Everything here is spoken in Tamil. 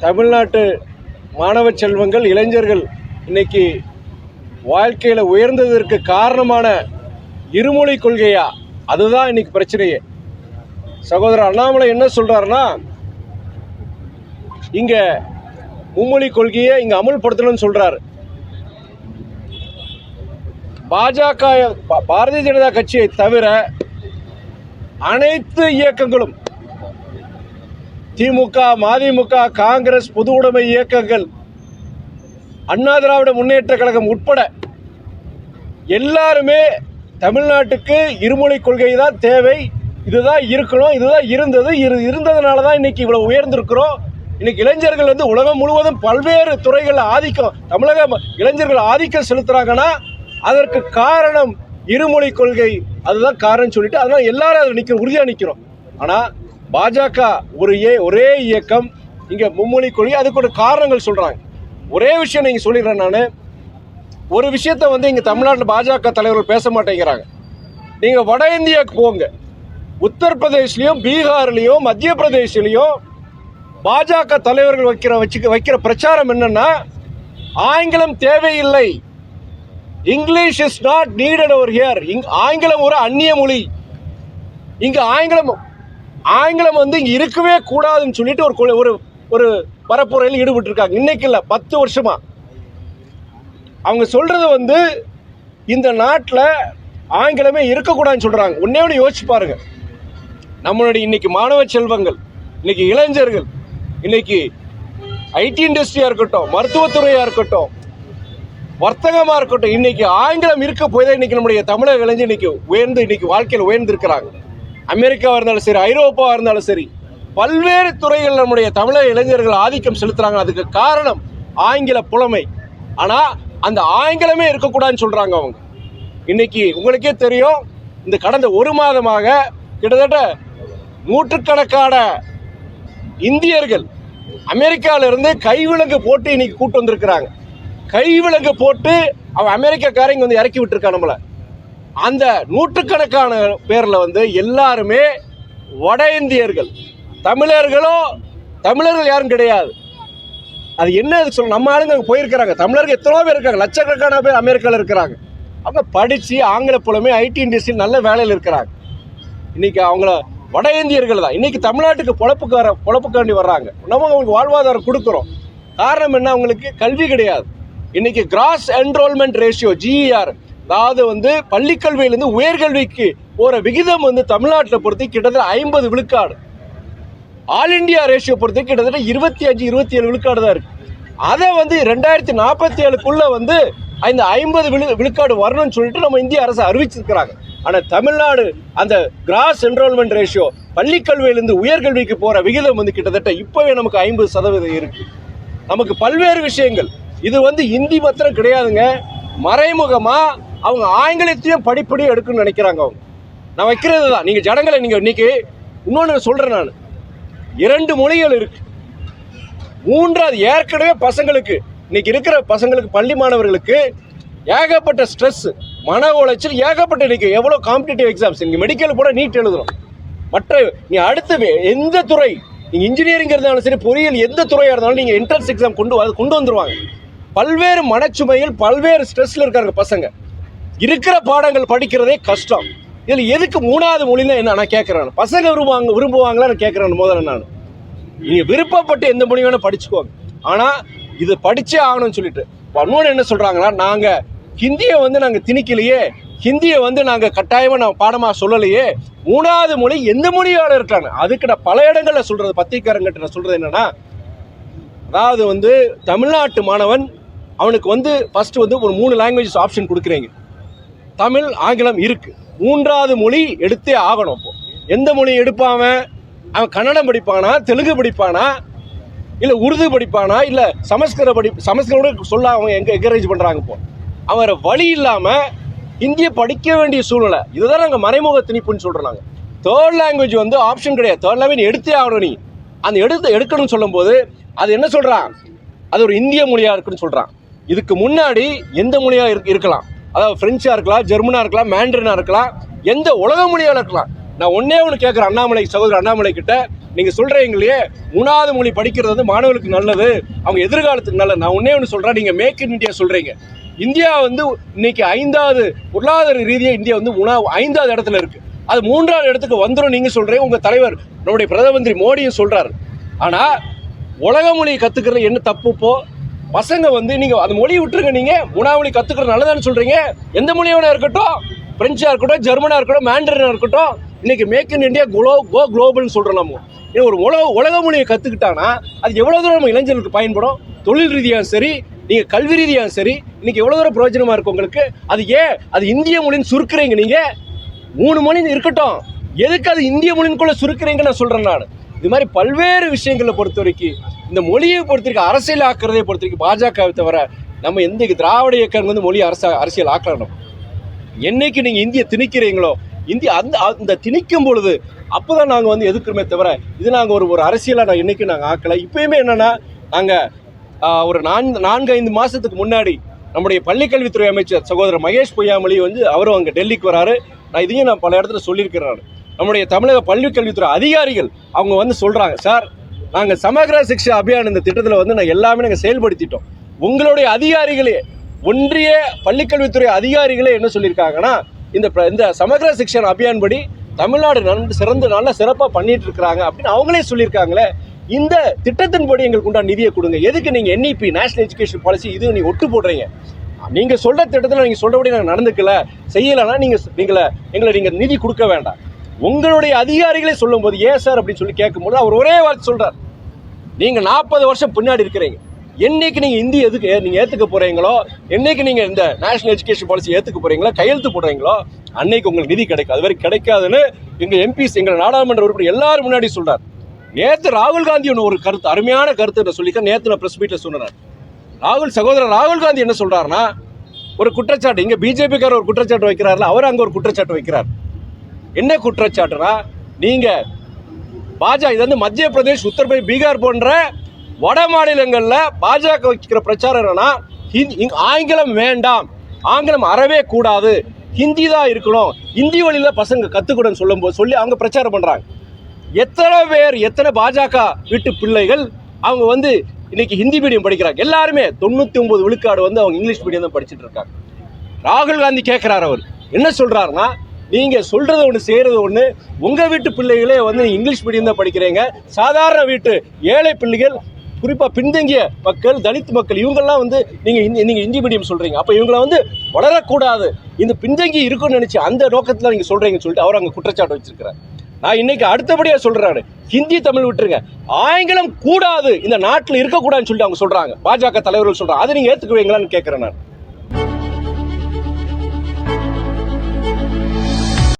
தமிழ்நாட்டு மாணவ செல்வங்கள் இளைஞர்கள் இன்னைக்கு வாழ்க்கையில் உயர்ந்ததற்கு காரணமான இருமொழி கொள்கையா? அதுதான் இன்னைக்கு பிரச்சனையே. சகோதரர் அண்ணாமலை என்ன சொல்றாருன்னா இங்க மும்மொழி கொள்கையை இங்க அமல்படுத்தணும்னு சொல்றாரு. பாஜக பா- பாரதிய ஜனதா கட்சியை தவிர அனைத்து இயக்கங்களும் திமுக மதிமுக காங்கிரஸ் பொது உடைமை இயக்கங்கள் அண்ணா திராவிட முன்னேற்ற கழகம் உட்பட எல்லாருமே தமிழ்நாட்டுக்கு இருமொழி கொள்கை தான் தேவை. இதுதான் இருக்கணும் இதுதான் இருந்தது இரு இருந்ததுனால தான் இன்னைக்கு இவ்வளோ உயர்ந்திருக்கிறோம். இன்னைக்கு இளைஞர்கள் வந்து உலகம் முழுவதும் பல்வேறு துறைகளில் ஆதிக்கம் தமிழக இளைஞர்கள் ஆதிக்கம் செலுத்துகிறாங்கன்னா அதற்கு காரணம் இருமொழி கொள்கை. அதுதான் காரணம் சொல்லிட்டு அதனால் எல்லாரும் அதில் நிற்கிறோம் உறுதியாக நிற்கிறோம் ஆனால் பாஜக ஒரு ஏ ஒரே இயக்கம் இங்கே மும்மொழி கொள்கை அதுக்கு ஒரு காரணங்கள் சொல்கிறாங்க ஒரே விஷயம் நீங்கள் சொல்லிடுறேன் நான். ஒரு விஷயத்த வந்து இங்கே தமிழ்நாட்டில் பாஜக தலைவர்கள் பேச மாட்டேங்கிறாங்க. நீங்கள் வட இந்தியாவுக்கு போங்க. உத்தரப்பிரதேஷ்லேயும் பீகார்லேயும் மத்திய பிரதேஷ்லையும் பாஜக தலைவர்கள் வைக்கிற வச்சு வைக்கிற பிரச்சாரம் என்னன்னா ஆங்கிலம் தேவையில்லை. English is not needed over here. ஆங்கிலம் ஒரு அந்நிய மொழி. இங்கே ஆங்கிலம் ஆங்கிலம் வந்து இங்கே இருக்கவே கூடாதுன்னு சொல்லிட்டு ஒரு ஒரு ஒரு பரப்புரையில் ஈடுபட்டு இருக்காங்க இன்னைக்கு இல்லை பத்து வருஷமா. அவங்க சொல்றது வந்து இந்த நாட்டில் ஆங்கிலமே இருக்கக்கூடாதுன்னு சொல்றாங்க. ஒன்னே ஒன்று யோசிச்சு பாருங்க. நம்மளுடைய இன்னைக்கு மாணவ செல்வங்கள் இன்னைக்கு இளைஞர்கள் இன்னைக்கு ஐடி இண்டஸ்ட்ரியாக இருக்கட்டும் மருத்துவத்துறையாக இருக்கட்டும் வர்த்தகமாக இருக்கட்டும் இன்னைக்கு ஆங்கிலம் இருக்க போய் தான் இன்னைக்கு நம்முடைய தமிழக இளைஞர் இன்னைக்கு உயர்ந்து இன்னைக்கு வாழ்க்கையில் உயர்ந்து அமெரிக்காவாக இருந்தாலும் சரி ஐரோப்பாவாக இருந்தாலும் சரி பல்வேறு துறைகள் நம்முடைய தமிழக இளைஞர்கள் ஆதிக்கம் செலுத்துகிறாங்க அதுக்கு காரணம் ஆங்கில புலமை. ஆனால் அந்த ஆங்கிலமே இருக்கக்கூடாதுன்னு சொல்கிறாங்க அவங்க. இன்னைக்கு உங்களுக்கே தெரியும் இந்த கடந்த ஒரு மாதமாக கிட்டத்தட்ட நூற்றுக்கணக்கான இந்தியர்கள் அமெரிக்காவிலிருந்து கைவிலங்கு போட்டு இன்னைக்கு கூட்டு வந்திருக்கிறாங்க. கைவிலங்கு போட்டு அவன் அமெரிக்காக்காரங்க வந்து இறக்கி விட்டுருக்கான் நம்மளை. அந்த நூற்றுக்கணக்கான பேரில் வந்து எல்லாருமே வட இந்தியர்கள். தமிழர்களோ தமிழர்கள் யாரும் கிடையாது. அது என்ன அது சொல்ல நம்ம ஆளுங்க அங்கே போயிருக்கிறாங்க. தமிழர்கள் எத்தனோ பேர் இருக்காங்க. லட்சக்கணக்கான பேர் அமெரிக்காவில் இருக்கிறாங்க. அவங்க படித்து ஆங்கில புலமே ஐடி இண்டஸ்ட்ரியில் நல்ல வேலையில் இருக்கிறாங்க. இன்றைக்கி அவங்கள வட இந்தியர்கள் தான். இன்றைக்கி தமிழ்நாட்டுக்கு பொழப்புக்கு வர பொழப்புக்காண்டி வர்றாங்க. நம்ம அவங்களுக்கு வாழ்வாதாரம் கொடுக்குறோம். காரணம் என்ன? அவங்களுக்கு கல்வி கிடையாது. இன்னைக்கு கிராஸ் என்ரோல்மெண்ட் ரேஷியோ ஜிஇஆர் அதாவது வந்து பள்ளிக்கல்வியிலேருந்து உயர்கல்விக்கு போகிற விகிதம் வந்து தமிழ்நாட்டில் பொறுத்து கிட்டத்தட்ட ஐம்பது விழுக்காடு. ஆல் இந்தியா ரேஷியோ பொறுத்து கிட்டத்தட்ட இருபத்தி அஞ்சு இருபத்தி ஏழு விழுக்காடு தான் இருக்குது அதை வந்து ரெண்டாயிரத்தி நாற்பத்தி ஏழுக்குள்ளே வந்து இந்த ஐம்பது விழு விழுக்காடு வரணும்னு சொல்லிட்டு நம்ம இந்திய அரசு அறிவிச்சிருக்கிறாங்க. ஆனால் தமிழ்நாடு அந்த கிராஸ் என்ரோல்மெண்ட் ரேஷியோ பள்ளிக்கல்வியிலிருந்து உயர்கல்விக்கு போகிற விகிதம் வந்து கிட்டத்தட்ட இப்போவே நமக்கு ஐம்பது சதவீதம் இருக்குது நமக்கு பல்வேறு விஷயங்கள். இது வந்து இந்தி மாத்திரம் கிடையாதுங்க. மறைமுகமாக அவங்க ஆங்கிலத்தையும் படிப்படியும் எடுக்கணும்னு நினைக்கிறாங்க அவங்க. நான் வைக்கிறது தான் நீங்கள் ஜனங்களை நீங்கள் இன்னைக்கு இன்னொன்று சொல்கிறேன் நான். இரண்டு மொழிகள் இருக்கு. மூன்றாவது ஏற்கனவே பசங்களுக்கு இன்னைக்கு இருக்கிற பசங்களுக்கு பள்ளி மாணவர்களுக்கு ஏகப்பட்ட ஸ்ட்ரெஸ் மன உளைச்சல் ஏகப்பட்ட இன்னைக்கு எவ்வளோ காம்படிட்டிவ் எக்ஸாம்ஸ் நீங்கள் மெடிக்கல் கூட நீட் எழுதணும் மற்ற நீ அடுத்த எந்த துறை நீங்கள் இன்ஜினியரிங் இருந்தாலும் சரி பொறியியல் எந்த துறையாக இருந்தாலும் நீங்கள் என்ட்ரன்ஸ் எக்ஸாம் கொண்டு கொண்டு வந்துருவாங்க. பல்வேறு மனச்சுமையில் பல்வேறு ஸ்ட்ரெஸ்ஸில் இருக்காங்க பசங்க. இருக்கிற பாடங்கள் படிக்கிறதே கஷ்டம். இதில் எதுக்கு மூணாவது மொழினா என்ன? நான் கேட்குறேன் பசங்க விரும்புவாங்க விரும்புவாங்களா நான் கேட்குறேன் முதல்ல நான். நீங்கள் விருப்பப்பட்டு எந்த மொழி வேணா படிச்சுக்குவாங்க ஆனால் இது படித்தே ஆகணும்னு சொல்லிட்டு. இப்ப இன்னொன்று என்ன சொல்கிறாங்கன்னா நாங்கள் ஹிந்தியை வந்து நாங்கள் திணிக்கலையே. ஹிந்தியை வந்து நாங்கள் கட்டாயமாக நான் பாடமாக சொல்லலையே. மூணாவது மொழி எந்த மொழியால் இருக்காங்க? அதுக்கு நான் பல இடங்களில் சொல்கிறது பத்திரிக்காரங்கிட்ட நான் சொல்கிறது என்னென்னா அதாவது வந்து தமிழ்நாட்டு மாணவன் அவனுக்கு வந்து ஃபஸ்ட்டு வந்து ஒரு மூணு லாங்குவேஜஸ் ஆப்ஷன் கொடுக்குறீங்க. தமிழ் ஆங்கிலம் இருக்கு. மூன்றாவது மொழி எடுத்தே ஆகணும் அப்போ. எந்த மொழி எடுப்பாவன் அவன்? கன்னடம் படிப்பானா? தெலுங்கு படிப்பானா? இல்லை உருது படிப்பானா? இல்லை சமஸ்கிருத படி சமஸ்கிருதம் சொல்ல அவங்க எங்கே என்கரேஜ் பண்ணுறாங்க இப்போ. அவரை வழி இல்லாமல் ஹிந்தியை படிக்க வேண்டிய சூழ்நிலை. இதுதான் நாங்கள் மறைமுக திணிப்புன்னு சொல்கிறோம் நாங்கள் தேர்ட் லாங்குவேஜ் வந்து ஆப்ஷன் கிடையாது. தேர்ட் லாங்குவேஜ் எடுத்தே ஆகணும் நீ. அந்த எடுத்து எடுக்கணும்னு சொல்லும்போது அது என்ன சொல்கிறான் அது ஒரு இந்திய மொழியாக இருக்குன்னு சொல்கிறான் இதுக்கு முன்னாடி எந்த மொழியாக இருக்கலாம்? அதாவது ஃப்ரெஞ்சாக இருக்கலாம் ஜெர்மனாக இருக்கலாம் மேண்ட்ரினாக இருக்கலாம் எந்த உலக மொழியாக இருக்கலாம். நான் ஒன்னே ஒன்று கேட்குறேன் அண்ணாமலை சகோதரர் அண்ணாமலை கிட்ட. நீங்கள் சொல்கிறீங்களே மூணாவது மொழி படிக்கிறது வந்து மாணவர்களுக்கு நல்லது அவங்க எதிர்காலத்துக்கு நல்லது. நான் ஒன்னே ஒன்று சொல்கிறேன் நீங்கள் மேக் இன் இந்தியா சொல்கிறீங்க இந்தியா வந்து இன்னைக்கு ஐந்தாவது பொருளாதார ரீதியாக இந்தியா வந்து உணவு ஐந்தாவது இடத்துல இருக்கு. அது மூன்றாவது இடத்துக்கு வந்துடும் நீங்கள் சொல்கிறீங்க உங்கள் தலைவர் நம்முடைய பிரதமந்திரி மோடியும் சொல்கிறார் ஆனால் உலக மொழியை கற்றுக்கிறது என்ன தப்புப்போ பசங்க வந்து நீங்கள் அந்த மொழியை விட்டுருங்க நீங்கள் மூணாவது மொழி நல்லதான்னு சொல்கிறீங்க எந்த மொழியோட இருக்கட்டும் ஃப்ரெஞ்சாக இருக்கட்டும் ஜெர்மனாக இருக்கட்டும் மேண்டரினாக இருக்கட்டும் இன்னைக்கு மேக் இன் இந்தியா குளோ கோ குளோபல்னு சொல்கிறோம் நம்ம. ஏன்னா ஒரு உலக உலக மொழியை கற்றுக்கிட்டாங்கன்னா அது எவ்வளோ தூரம் நம்ம இளைஞர்களுக்கு பயன்படும்? தொழில் ரீதியாகவும் சரி நீங்கள் கல்வி ரீதியாகவும் சரி இன்னைக்கு எவ்வளோ தூரம் பிரயோஜனமாக இருக்கும் உங்களுக்கு? அது ஏன்? அது இந்திய மொழின்னு சுருக்குறீங்க நீங்கள் மூணு மொழி இருக்கட்டும். எதுக்கு அது இந்திய மொழின்குள்ளே சுருக்குறீங்கன்னு நான் சொல்கிறேன் நான். இது மாதிரி பல்வேறு விஷயங்களை பொறுத்த வரைக்கும் இந்த மொழியை பொறுத்த வரைக்கும் அரசியல் ஆக்குறதை பொறுத்த வரைக்கும் பாஜகவை தவிர நம்ம எந்த திராவிட இயக்கம் வந்து மொழி அரச அரசியல் ஆக்கணும் என்னைக்கு நீங்கள் இந்திய திணிக்கிறீங்களோ இந்திய அந்த அந்த திணிக்கும் பொழுது அப்போ தான் நாங்கள் வந்து எதிர்க்கிறோமே தவிர இது நாங்கள் ஒரு ஒரு அரசியலாக நான் இன்றைக்கும் நாங்கள் ஆக்கலை. இப்பயுமே என்னென்னா நாங்கள் ஒரு நான்கு நான்கு ஐந்து மாதத்துக்கு முன்னாடி நம்முடைய பள்ளிக்கல்வித்துறை அமைச்சர் சகோதரர் மகேஷ் பொய்யாமொழி வந்து அவரும் அங்கே டெல்லிக்கு வராரு. நான் இதையும் நான் பல இடத்துல சொல்லியிருக்கிறேன் நம்முடைய தமிழக பள்ளிக்கல்வித்துறை அதிகாரிகள் அவங்க வந்து சொல்கிறாங்க சார் நாங்கள் சமகர சிக்ஷா அபியான் இந்த திட்டத்தில் வந்து நாங்கள் எல்லாமே நாங்கள் செயல்படுத்திட்டோம். உங்களுடைய அதிகாரிகளே ஒன்றிய பள்ளிக்கல்வித்துறை அதிகாரிகளே என்ன சொல்லியிருக்காங்கன்னா இந்த பிர- இந்த சமக்ர சிக்ஷன் அபியான் படி தமிழ்நாடு நன்கு சிறந்து நல்லா சிறப்பாக பண்ணிட்டு இருக்கிறாங்க அப்படின்னு அவங்களே சொல்லியிருக்காங்களே இந்த திட்டத்தின்படி எங்களுக்கு உண்டான நிதியை கொடுங்க. எதுக்கு நீங்கள் என்இபி நேஷனல் எஜுகேஷன் பாலிசி இது நீங்கள் ஒட்டு போடுறீங்க? நீங்கள் சொல்கிற திட்டத்தில் நீங்கள் சொல்கிறபடி நாங்கள் நடந்துக்கல செய்யலைன்னா நீங்கள் நீங்களை எங்களை நீங்கள் நிதி கொடுக்க வேண்டாம். உங்களுடைய அதிகாரிகளே சொல்லும்போது ஏன் சார் அப்படின்னு சொல்லி கேட்கும்போது அவர் ஒரே வார்த்தை சொல்றார். நீங்க நாற்பது வருஷம் பின்னாடி இருக்கிறீங்க. என்னைக்கு நீங்க இந்தி எதுக்கு நீங்க ஏத்துக்க போறீங்களோ என்னைக்கு நீங்க இந்த நேஷனல் எஜுகேஷன் பாலிசி ஏத்துக்க போறீங்களோ கையெழுத்து போடுறீங்களோ அன்னைக்கு உங்களுக்கு நிதி கிடைக்கும். அது வரைக்கும் கிடைக்காதுன்னு எங்க எம்பிஸ் எங்க நாடாளுமன்ற உறுப்பினர் எல்லாரும் முன்னாடி சொல்றார். நேத்து ராகுல் காந்தி ஒன்று ஒரு கருத்து அருமையான கருத்து நான் சொல்லிக்க நேத்து நான் பிரஸ் மீட்ல சொன்னேன். ராகுல் சகோதரர் ராகுல் காந்தி என்ன சொல்றாருன்னா ஒரு குற்றச்சாட்டு இங்க பிஜேபிக்கார ஒரு குற்றச்சாட்டு வைக்கிறார்ல அவர் அங்க ஒரு குற்றச்சாட்டு வைக்கிறார். என்ன குற்றச்சாட்டுனா நீங்கள் பாஜக இது வந்து மத்திய பிரதேஷ் உத்தரப்பிரதேஷ் பீகார் போன்ற வட மாநிலங்களில் பாஜக வைக்கிற பிரச்சாரம் என்னன்னா ஆங்கிலம் வேண்டாம். ஆங்கிலம் அறவே கூடாது. ஹிந்தி தான் இருக்கணும். ஹிந்தி வழியில் பசங்க கத்துக்கூடன்னு சொல்லும்போது சொல்லி அவங்க பிரச்சாரம் பண்ணுறாங்க எத்தனை பேர் எத்தனை பாஜக வீட்டு பிள்ளைகள் அவங்க வந்து இன்னைக்கு ஹிந்தி மீடியம் படிக்கிறாங்க. எல்லாருமே தொண்ணூற்றி ஒம்பது விழுக்காடு வந்து அவங்க இங்கிலீஷ் மீடியம் தான் படிச்சுட்டு இருக்காங்க. ராகுல் காந்தி கேட்குறாரு அவர். என்ன சொல்கிறாருன்னா நீங்கள் சொல்கிறது ஒன்று செய்யறது ஒன்று உங்கள் வீட்டு பிள்ளைகளே வந்து நீங்கள் இங்கிலீஷ் மீடியம் தான் படிக்கிறீங்க. சாதாரண வீட்டு ஏழை பிள்ளைகள் குறிப்பாக பின்தங்கிய மக்கள் தலித் மக்கள் இவங்கெல்லாம் வந்து நீங்கள் ஹிந்தி- நீங்கள் ஹிந்தி மீடியம் சொல்கிறீங்க அப்போ இவங்களை வந்து வளரக்கூடாது. இந்த பின்தங்கி இருக்கும்னு நினச்சி அந்த நோக்கத்தில் நீங்கள் சொல்கிறீங்கன்னு சொல்லிட்டு அவர் அங்கே குற்றச்சாட்டு வச்சிருக்கிறார். நான் இன்னைக்கு அடுத்தபடியாக சொல்கிறாரு ஹிந்தி தமிழ் விட்டுருங்க. ஆங்கிலம் கூடாது. இந்த நாட்டில் இருக்கக்கூடாதுன்னு சொல்லிட்டு அவங்க சொல்கிறாங்க பாஜக தலைவர்கள் சொல்கிறாங்க அதை நீங்கள் ஏற்றுக்குவீங்களான்னு கேட்குறேன் நான்.